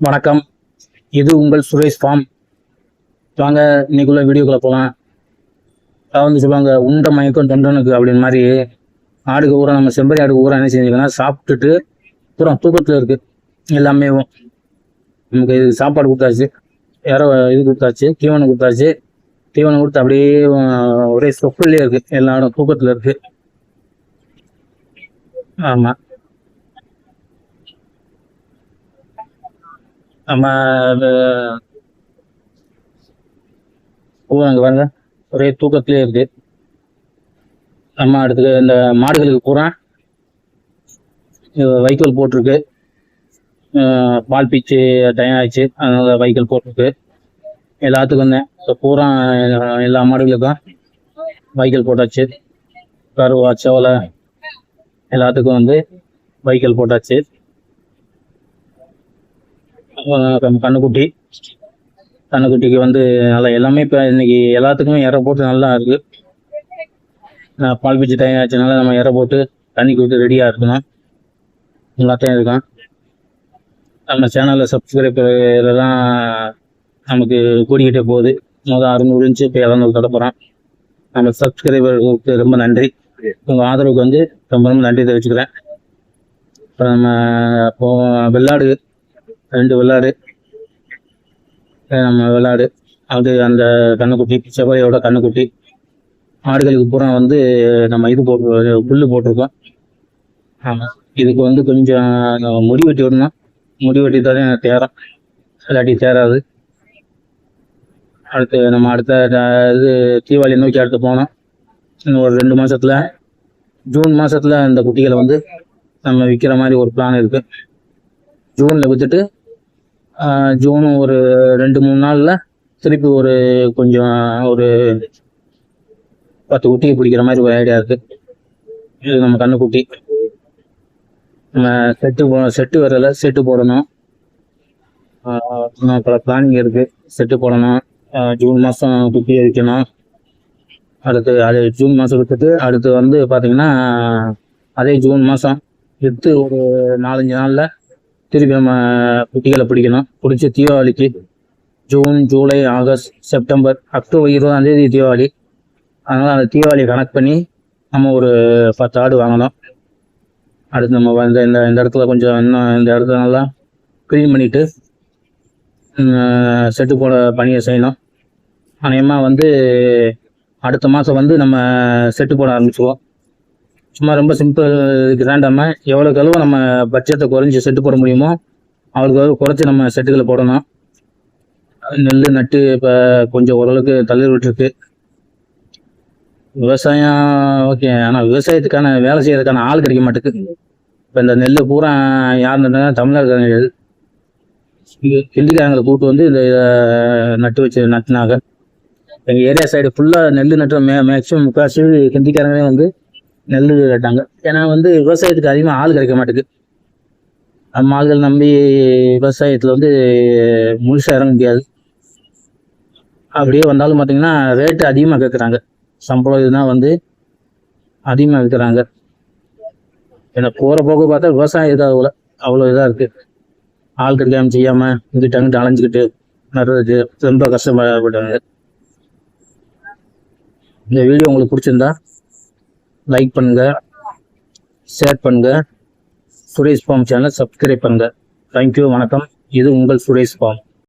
வணக்கம். இது உங்கள் சுரேஷ் ஃபார்ம். வாங்க இன்னைக்குள்ள வீடியோக்குள்ள போகலாம் அதாவது வந்து சொல்லுவாங்க உண்டை மயக்கம் தொண்டனுக்கு அப்படின்னு மாதிரி. ஆடுக்கு ஊற நம்ம செம்பரி ஆடுக்கு ஊற என்ன செஞ்சுக்கோன்னா சாப்பிட்டுட்டு பூரா தூக்கத்தில் இருக்குது எல்லாமே நமக்கு இது சாப்பாடு கொடுத்தாச்சு. யாரோ இது கொடுத்தாச்சு தீவனம் கொடுத்தாச்சு. தீவனம் கொடுத்து அப்படியே ஒரே சொப்புலேயே இருக்குது எல்லாடும் தூக்கத்தில் இருக்குது ஆமாம் நம்ம அங்கே பாருங்க. ஒரே தூக்கத்திலே இருக்கு. நம்ம அடுத்து இந்த மாடுகளுக்கு பூரா வைக்கல் வைக்கோல் போட்டிருக்கு. பால் பீச்சு டைம் ஆயிடுச்சு. அதனால வைக்கோல் போட்டிருக்கு. எல்லாத்துக்கும் தான் இப்போ பூரா எல்லா மாடுகளுக்கும் வைக்கல் போட்டாச்சு. கருவா சோலை எல்லாத்துக்கும் வந்து வைக்கல் போட்டாச்சு. கண்ணுக்குட்டி. கண்ணுக்குட்டிக்கு வந்து நல்லா எல்லாமே இப்போ இன்னைக்கு எல்லாத்துக்குமே இற போட்டு நல்லா இருக்கு. பால் பீச்சு டைம் நம்ம இற போட்டு தண்ணி கொடுத்து ரெடியாக இருக்கணும். எல்லாத்தையும் இருக்கும் நம்ம சேனலில் சப்ஸ்கிரைபர்லாம் நமக்கு கூடிக்கிட்டே போகுது. மொதல் அறுநூறு இருந்துச்சு இப்போ இரநூறு தடப்புறோம் நம்ம சப்ஸ்கிரைபர்களுக்கு ரொம்ப நன்றி. உங்கள் ஆதரவுக்கு வந்து ரொம்ப ரொம்ப நன்றி தெரிவிச்சுக்கிறேன். இப்போ நம்ம இப்போ வெள்ளாடு. ரெண்டு வெள்ளாடு நம்ம வெள்ளாடு அது அந்த கண்ணுக்குட்டி செவ்வாயோட கண்ணுக்குட்டி. ஆடுகளுக்கு பூரா வந்து நம்ம இது போட்டு புல்லு போட்டிருக்கோம். ஆமாம் இதுக்கு வந்து கொஞ்சம் முடி வெட்டி விடணும். முடி வெட்டி தான் தேரம் இல்லாட்டி தேராது அடுத்து நம்ம அடுத்த இது தீபாவளி நோக்கி அடுத்து போனோம். இன்னும் ஒரு ரெண்டு மாதத்தில் ஜூன் மாதத்தில் இந்த குட்டிகளை வந்து நம்ம விற்கிற மாதிரி ஒரு பிளான் இருக்குது ஜூனில் விற்றுட்டு ஜூன் ஒரு ரெண்டு மூணு நாளில் திருப்பி ஒரு கொஞ்சம் ஒரு பத்து குட்டியை பிடிக்கிற மாதிரி ஒரு ஐடியா இருக்குது இது நம்ம கண்ணுக்குட்டி. நம்ம செட்டு போ செட்டு வரல செட்டு போடணும். இன்னும் பல பிளானிங் இருக்குது செட்டு போடணும். ஜூன் மாதம் குட்டி வைக்கணும் அடுத்து அது ஜூன் மாதம் விட்டுட்டு அடுத்து வந்து பார்த்திங்கன்னா அதே ஜூன் மாதம் விற்று ஒரு நாலஞ்சு நாளில் திருப்பி நம்ம குட்டிகளை பிடிக்கணும். பிடிச்சி தீபாவளிக்கு June July August September October இருபதாம் தேதி தீபாவளி. அதனால் அந்த தீபாவளி கணக்கு பண்ணி நம்ம ஒரு பத்து ஆடு வாங்கணும். அடுத்து நம்ம இந்த இந்த இந்த இடத்துல கொஞ்சம் இன்னும் இந்த இடத்துல நல்லா க்ளீன் பண்ணிவிட்டு செட்டு போட பணியை செய்யணும். அநேகமாக வந்து அடுத்த மாதம் வந்து நம்ம செட்டு போட ஆரம்பிச்சுவோம். சும்மா ரொம்ப சிம்பிள் கிராண்டாமல் எவ்வளோக்கு அளவு நம்ம பட்ஜெட்டை குறைஞ்சி செட்டு போட முடியுமோ அவ்வளோக்கு அளவு குறைச்சி நம்ம செட்டுகளை போடணும். நெல் நட்டு இப்போ கொஞ்சம் ஓரளவுக்கு தள்ளி விட்டுருக்கு. விவசாயம் ஓகே ஆனால் விவசாயத்துக்கான வேலை செய்யறதுக்கான ஆள் கிடைக்க மாட்டேங்குது இப்போ இந்த நெல் பூரா யார் நட்டாங்க தமிழர்கள் ஹிந்திக்காரங்களை கூப்பிட்டு வந்து இந்த நட்டு வச்சு நட்டினாங்க. எங்கள் ஏரியா சைடு ஃபுல்லாக நெல் நட்டு மே மேக்ஸிமம் முக்கால்வாசி ஹிந்திக்காரங்களே வந்து நெல் நட்டாங்க ஏன்னா வந்து விவசாயத்துக்கு அதிகமாக ஆள் கிடைக்க மாட்டேங்குது நம்ம ஆள்கள் நம்பி விவசாயத்தில் வந்து முழுசாக இறங்க முடியாது. அப்படியே வந்தாலும் பார்த்தீங்கன்னா ரேட்டு அதிகமாக கேட்குறாங்க சம்பளம் இதுனா வந்து அதிகமாக விற்கிறாங்க ஏன்னா போகிற போக்கு பார்த்தா விவசாயம் இதாக அவ்வளோ அவ்வளோ இதாக இருக்குது ஆள் கிடைக்காம செய்யாமல் இங்கிட்டங்கிட்ட அலைஞ்சிக்கிட்டு நடுறதுக்கு ரொம்ப கஷ்டப்பட்டாங்க இந்த வீடியோ உங்களுக்கு பிடிச்சிருந்தா லைக் பண்ணுங்க ஷேர் பண்ணுங்க சுரேஷ் ஃபார்ம் சேனலை சப்ஸ்கிரைப் பண்ணுங்க. தேங்க்யூ வணக்கம். இது உங்கள் சுரேஷ் ஃபார்ம்.